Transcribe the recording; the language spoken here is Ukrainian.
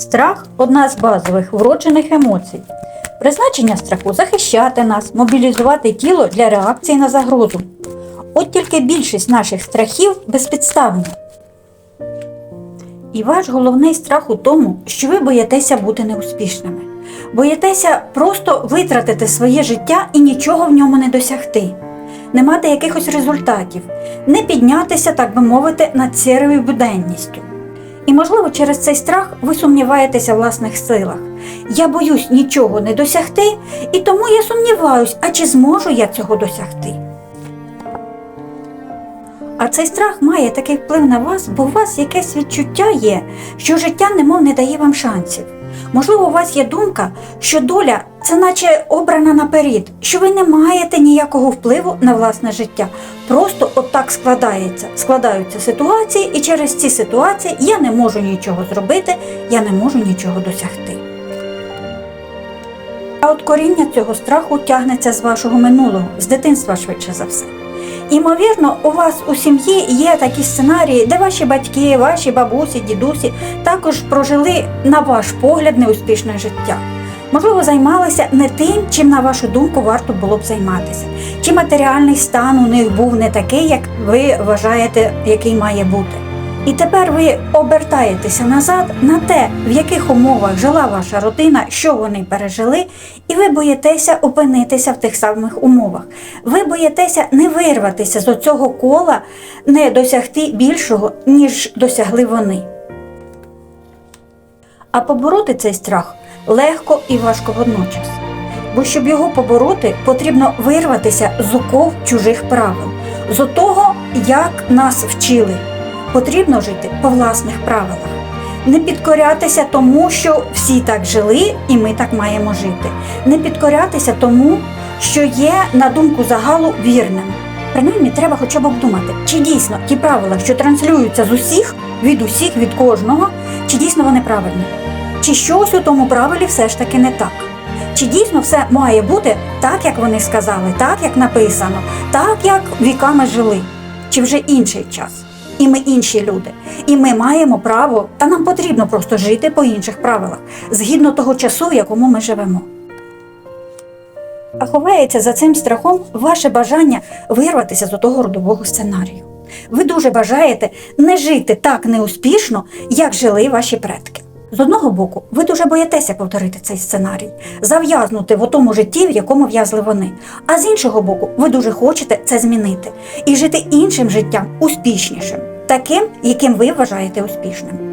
Страх одна з базових вроджених емоцій. Призначення страху захищати нас, мобілізувати тіло для реакції на загрозу. От тільки більшість наших страхів безпідставні. І ваш головний страх у тому, що ви боїтеся бути неуспішними. Боїтеся просто витратити своє життя і нічого в ньому не досягти, не мати якихось результатів, не піднятися, так би мовити, над сірою буденністю. І, можливо, через цей страх ви сумніваєтеся в власних силах. Я боюсь нічого не досягти, і тому я сумніваюсь, а чи зможу я цього досягти. А цей страх має такий вплив на вас, бо у вас якесь відчуття є, що життя немов не дає вам шансів. Можливо, у вас є думка, що доля це наче обрана наперед, що ви не маєте ніякого впливу на власне життя. Просто от складається, складаються ситуації, і через ці ситуації я не можу нічого зробити, я не можу нічого досягти. А от коріння цього страху тягнеться з вашого минулого, з дитинства швидше за все. Імовірно, у вас у сім'ї є такі сценарії, де ваші батьки, ваші бабусі, дідусі також прожили, на ваш погляд, неуспішне життя. Можливо, займалися не тим, чим, на вашу думку, варто було б займатися. Чи матеріальний стан у них був не такий, як ви вважаєте, який має бути. І тепер ви обертаєтеся назад на те, в яких умовах жила ваша родина, що вони пережили, і ви боїтеся опинитися в тих самих умовах. Ви боїтеся не вирватися з цього кола, не досягти більшого, ніж досягли вони. А побороти цей страх легко і важко водночас. Бо щоб його побороти, потрібно вирватися з оков чужих правил, з того, як нас вчили. Потрібно жити по власних правилах, не підкорятися тому, що всі так жили, і ми так маємо жити, не підкорятися тому, що є, на думку загалу, вірним. Принаймні, треба хоча б обдумати, чи дійсно ті правила, що транслюються з усіх, від усіх, від кожного, чи дійсно вони правильні, чи щось у тому правилі все ж таки не так. Чи дійсно все має бути так, як вони сказали, так, як написано, так, як віками жили, чи вже інший час? І ми інші люди. І ми маємо право, та нам потрібно просто жити по інших правилах, згідно того часу, в якому ми живемо. А ховається за цим страхом ваше бажання вирватися з того родового сценарію. Ви дуже бажаєте не жити так неуспішно, як жили ваші предки. З одного боку, ви дуже боїтеся повторити цей сценарій, зав'язнути в тому житті, в якому в'язли вони. А з іншого боку, ви дуже хочете це змінити і жити іншим життям, успішнішим, таким, яким ви вважаєте успішним.